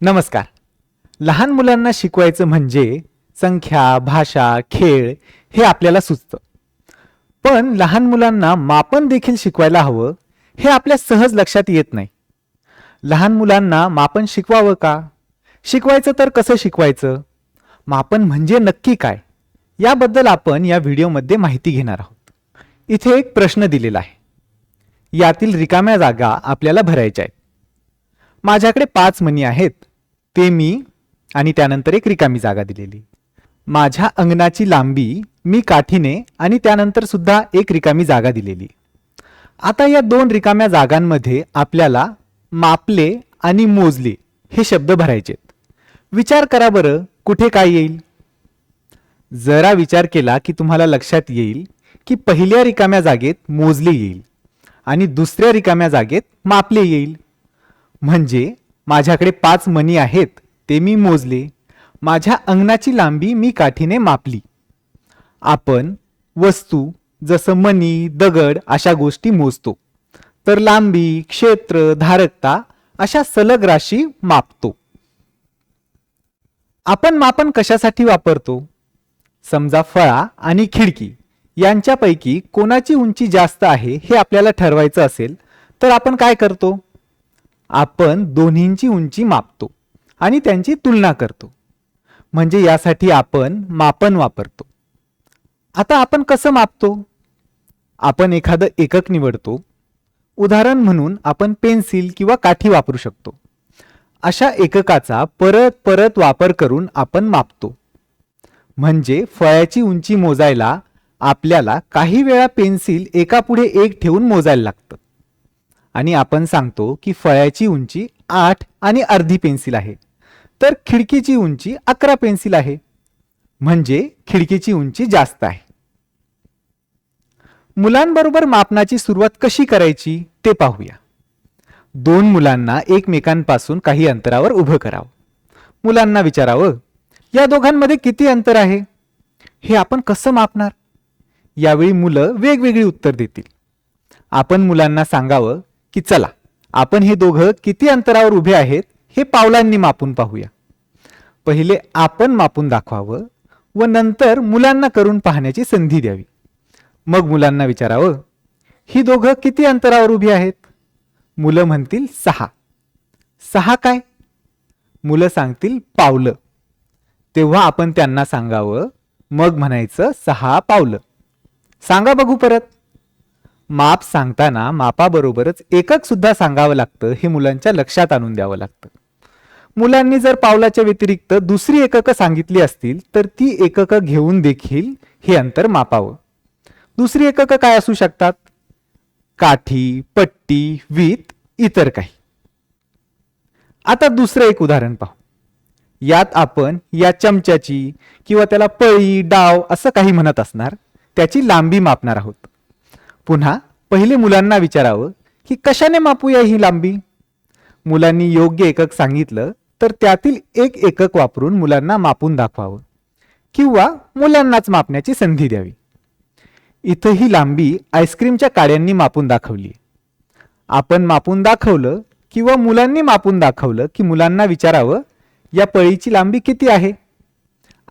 नमस्कार. लहान मुलांना शिकवायचं म्हणजे संख्या भाषा खेळ हे आपल्याला सुचतं. पण लहान मुलांना मापन देखील शिकवायला हवं हे आपल्या सहज लक्षात येत नाही. लहान मुलांना मापन शिकवावं का? शिकवायचं तर कसं शिकवायचं? मापन म्हणजे नक्की काय? याबद्दल आपण या व्हिडिओमध्ये माहिती घेणार आहोत. इथे एक प्रश्न दिलेला आहे. यातील रिकाम्या जागा आपल्याला भरायच्या आहेत. माझ्याकडे पाच मणी आहेत. ते मी आणि त्यानंतर एक रिकामी जागा दिलेली. माझ्या अंगणाची लांबी मी काठीने आणि त्यानंतर सुद्धा एक रिकामी जागा दिलेली. आता या दोन रिकाम्या जागांमध्ये आपल्याला मापले आणि मोजले हे शब्द भरायचेत. विचार करा बरं कुठे काय येईल? जरा विचार केला की तुम्हाला लक्षात येईल की पहिल्या रिकाम्या जागेत मोजले येईल आणि दुसऱ्या रिकाम्या जागेत मापले येईल. म्हणजे माझ्याकडे पाच मणी आहेत ते मी मोजले. माझ्या अंगणाची लांबी मी काठीने मापली. आपण वस्तू जसं मणी दगड अशा गोष्टी मोजतो. तर लांबी क्षेत्र धारकता अशा सलग राशी मापतो. आपण मापन कशासाठी वापरतो? समजा फळा आणि खिडकी यांच्यापैकी कोणाची उंची जास्त आहे हे आपल्याला ठरवायचं असेल तर आपण काय करतो? आपण दोन्हींची उंची मापतो आणि त्यांची तुलना करतो. म्हणजे यासाठी आपण मापन वापरतो. आता आपण कसं मापतो? आपण एखादं एकक निवडतो. उदाहरण म्हणून आपण पेन्सिल किंवा काठी वापरू शकतो. अशा एककाचा परत परत वापर करून आपण मापतो. म्हणजे फळ्याची उंची मोजायला आपल्याला काही वेळा पेन्सिल एकापुढे एक ठेवून मोजायला लागतं. आणि आपण सांगतो की फळ्याची उंची आठ आणि अर्धी पेन्सिल आहे. तर खिडकीची उंची अकरा पेन्सिल आहे. म्हणजे खिडकीची उंची जास्त आहे. मुलांबरोबर मापनाची सुरुवात कशी करायची ते पाहूया. दोन मुलांना एकमेकांपासून काही अंतरावर उभं करावं. मुलांना विचारावं या दोघांमध्ये किती अंतर आहे? हे आपण कसं मापणार? यावेळी मुलं वेगवेगळी उत्तर देतील. आपण मुलांना सांगावं की चला आपण हे दोघं किती अंतरावर उभे आहेत हे पावलांनी मापून पाहूया. पहिले आपण मापून दाखवावं व नंतर मुलांना करून पाहण्याची संधी द्यावी. मग मुलांना विचारावं ही दोघं किती अंतरावर उभी आहेत? मुलं म्हणतील सहा. सहा काय? मुलं सांगतील पावलं. तेव्हा आपण त्यांना सांगावं मग म्हणायचं सहा पावलं. सांगा बघू परत. माप सांगताना मापाबरोबरच एकक सुद्धा सांगावं लागतं हे मुलांच्या लक्षात आणून द्यावं लागतं. मुलांनी जर पावलाच्या व्यतिरिक्त दुसरी एककं सांगितली असतील तर ती एककं घेऊन देखील हे अंतर मापावं. दुसरी एककं काय असू शकतात? काठी पट्टी वीत इतर काही. आता दुसरं एक उदाहरण पाहू. यात आपण या चमच्याची किंवा त्याला पळी डाव असं काही म्हणत असणार त्याची लांबी मापणार आहोत. पुन्हा पहिले मुलांना विचारावं की कशाने मापूया ही लांबी? मुलांनी योग्य एकक सांगितलं तर त्यातील एक एकक वापरून मुलांना मापून दाखवावं किंवा मुलांनाच मापण्याची संधी द्यावी. इथं ही लांबी आईस्क्रीमच्या काड्यांनी मापून दाखवली आपण मापून दाखवलं किंवा मुलांनी मापून दाखवलं की मुलांना विचारावं या पळीची लांबी किती आहे?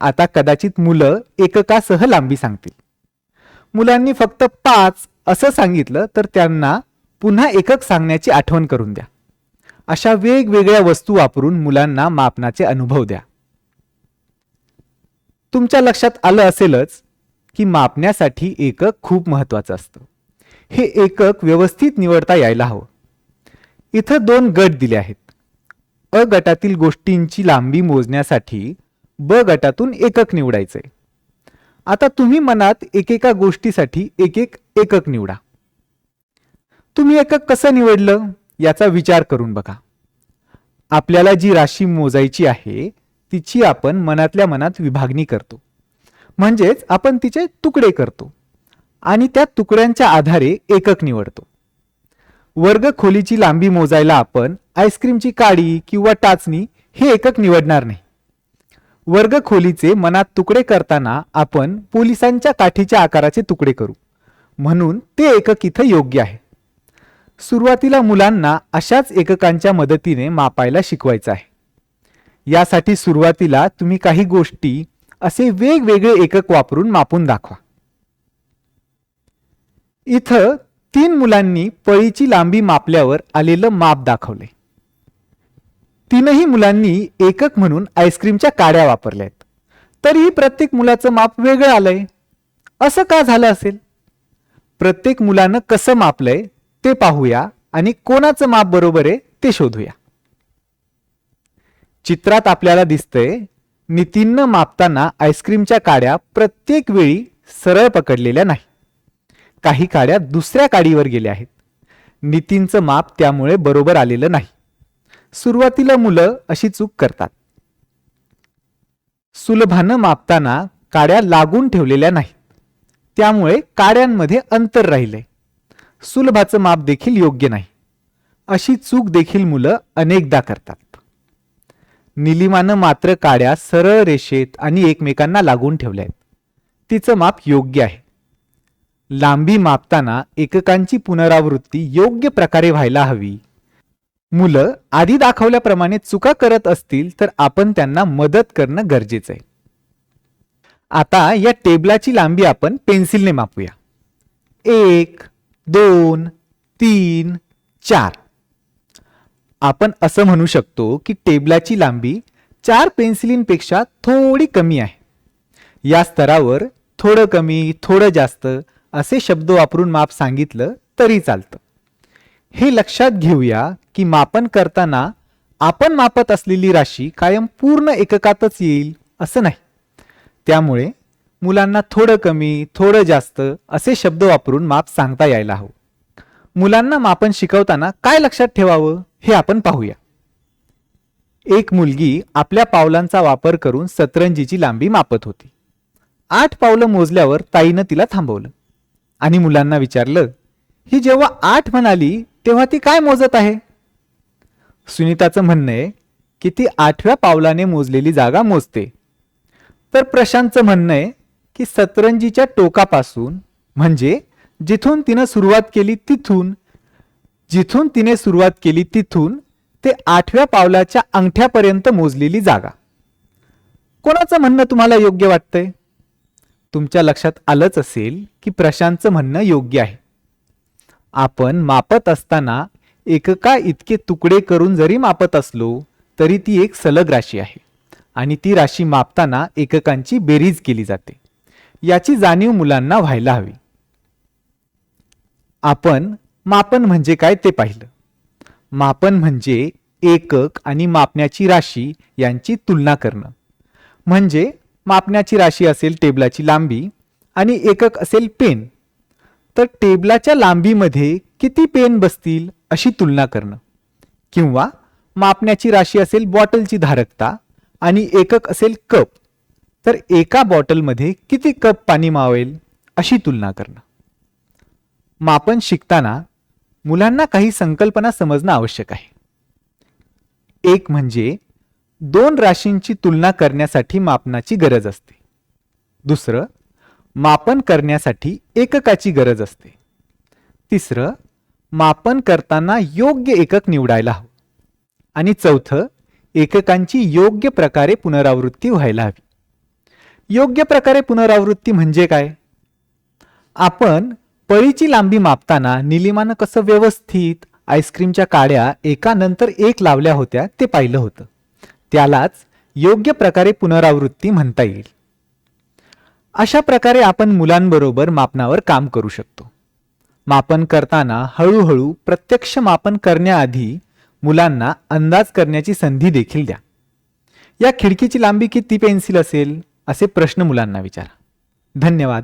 आता कदाचित मुलं एककासह लांबी सांगतील. मुलांनी फक्त पाच असं सांगितलं तर त्यांना पुन्हा एकक सांगण्याची आठवण करून द्या. अशा वेगवेगळ्या वस्तू वापरून मुलांना मापनाचे अनुभव द्या. तुमच्या लक्षात आलं असेलच की मापण्यासाठी एकक खूप महत्वाचं असतं. हे एकक व्यवस्थित निवडता यायला हवं. इथं दोन गट दिले आहेत. अ गटातील गोष्टींची लांबी मोजण्यासाठी ब गटातून एकक निवडायचंय. आता तुम्ही मनात एकेका गोष्टीसाठी एक एक एकक निवडा. तुम्ही एकक कसं निवडलं याचा विचार करून बघा. आपल्याला जी राशी मोजायची आहे तिची आपण मनातल्या मनात विभागणी करतो. म्हणजेच आपण तिचे तुकडे करतो आणि त्या तुकड्यांच्या आधारे एकक निवडतो. वर्ग खोलीची लांबी मोजायला आपण आईस्क्रीमची काडी किंवा टाचणी हे एकक निवडणार नाही. वर्ग खोलीचे मनात तुकडे करताना आपण पोलिसांच्या काठीच्या आकाराचे तुकडे करू. म्हणून ते एकक इथं योग्य आहे. सुरुवातीला मुलांना अशाच एककांच्या मदतीने मापायला शिकवायचं आहे. यासाठी सुरुवातीला तुम्ही काही गोष्टी असे वेगवेगळे एकक वापरून मापून दाखवा. इथं तीन मुलांनी पळीची लांबी मापल्यावर आलेलं माप दाखवले तीनही मुलांनी एकक म्हणून आईस्क्रीमच्या काड्या वापरल्या आहेत तरीही प्रत्येक मुलाचं माप वेगळं आलंय. असं का झालं असेल? प्रत्येक मुलानं कसं मापलंय ते पाहूया आणि कोणाचं माप बरोबर आहे ते शोधूया. चित्रात आपल्याला दिसतंय नितीननं मापताना आईस्क्रीमच्या काड्या प्रत्येक वेळी सरळ पकडलेल्या नाही. काही काड्या दुसऱ्या काडीवर गेल्या आहेत. नितीनचं माप त्यामुळे बरोबर आलेलं नाही. सुरुवातीला मुलं अशी चूक करतात. सुलभानं मापताना काड्या लागून ठेवलेल्या नाहीत. त्यामुळे काड्यांमध्ये अंतर राहिले. सुलभाचं माप देखील योग्य नाही. अशी चूक देखील मुलं अनेकदा करतात. निलिमानं मात्र काड्या सरळ रेषेत आणि एकमेकांना लागून ठेवल्या आहेत तिचं माप योग्य आहे. लांबी मापताना एककांची पुनरावृत्ती योग्य प्रकारे व्हायला हवी. मुलं आधी दाखवल्याप्रमाणे चुका करत असतील तर आपण त्यांना मदत करणं गरजेचं आहे. आता या टेबलाची लांबी आपण पेन्सिलने मापूया. एक दोन तीन चार. आपण असं म्हणू शकतो की टेबलाची लांबी चार पेन्सिलींपेक्षा थोडी कमी आहे. या स्तरावर थोडं कमी थोडं जास्त असे शब्द वापरून माप सांगितलं तरी चालतं. हे लक्षात घेऊया की मापन करताना आपण मापत असलेली राशी कायम पूर्ण एककातच येईल असं नाही. त्यामुळे मुलांना थोडं कमी थोडं जास्त असे शब्द वापरून माप सांगता यायला हवं. मुलांना मापन शिकवताना काय लक्षात ठेवावं हे आपण पाहूया. एक मुलगी आपल्या पावलांचा वापर करून सतरंजीची लांबी मापत होती. आठ पावलं मोजल्यावर ताईनं तिला थांबवलं आणि मुलांना विचारलं ही जेव्हा आठ म्हणाली तेव्हा ती काय मोजत आहे? सुनीताचं म्हणणं आहे की ती आठव्या पावलाने मोजलेली जागा मोजते. तर प्रशांतचं म्हणणं आहे की सतरंजीच्या टोकापासून म्हणजे जिथून तिनं सुरुवात केली तिथून जिथून तिने सुरुवात केली तिथून ते आठव्या पावलाच्या अंगठ्यापर्यंत मोजलेली जागा. कोणाचं म्हणणं तुम्हाला योग्य वाटतंय? तुमच्या लक्षात आलंच असेल की प्रशांतचं म्हणणं योग्य आहे. आपण मापत असताना एकका इतके तुकडे करून जरी मापत असलो तरी ती एक सलग राशी आहे. आणि ती राशी मापताना एककांची बेरीज केली जाते. याची जाणीव मुलांना व्हायला हवी. आपण मापन म्हणजे काय ते पाहिलं. मापन म्हणजे एकक आणि मापण्याची राशी यांची तुलना करणं. म्हणजे मापण्याची राशी असेल टेबलाची लांबी आणि एकक असेल पेन. तर टेबलाच्या लांबीमध्ये किती पेन बसतील अशी तुलना करणं. किंवा मापण्याची राशी असेल बॉटलची धारकता आणि एकक असेल कप. तर एका बॉटलमध्ये किती कप पाणी मावेल अशी तुलना करणं. मापन शिकताना मुलांना काही संकल्पना समजणं आवश्यक आहे. एक म्हणजे दोन राशींची तुलना करण्यासाठी मापनाची गरज असते. दुसरं मापन करण्यासाठी एककाची गरज असते. तिसरं मापन करताना योग्य एकक निवडायला हवं. आणि चौथं एककांची योग्य प्रकारे पुनरावृत्ती व्हायला हवी. योग्य प्रकारे पुनरावृत्ती म्हणजे काय? आपण पळीची लांबी मापताना निलिमानं कसं व्यवस्थित आईस्क्रीमच्या काड्या एकानंतर एक लावल्या होत्या ते पाहिलं होतं. त्यालाच योग्य प्रकारे पुनरावृत्ती म्हणता येईल. अशा प्रकारे आपण मुलांबरोबर मापनावर काम करू शकतो. मापन करताना हळूहळू प्रत्यक्ष मापन करण्याआधी मुलांना अंदाज करण्याची संधी देखील द्या. या खिडकीची लांबी किती पेन्सिल असेल? असे प्रश्न मुलांना विचारा. धन्यवाद.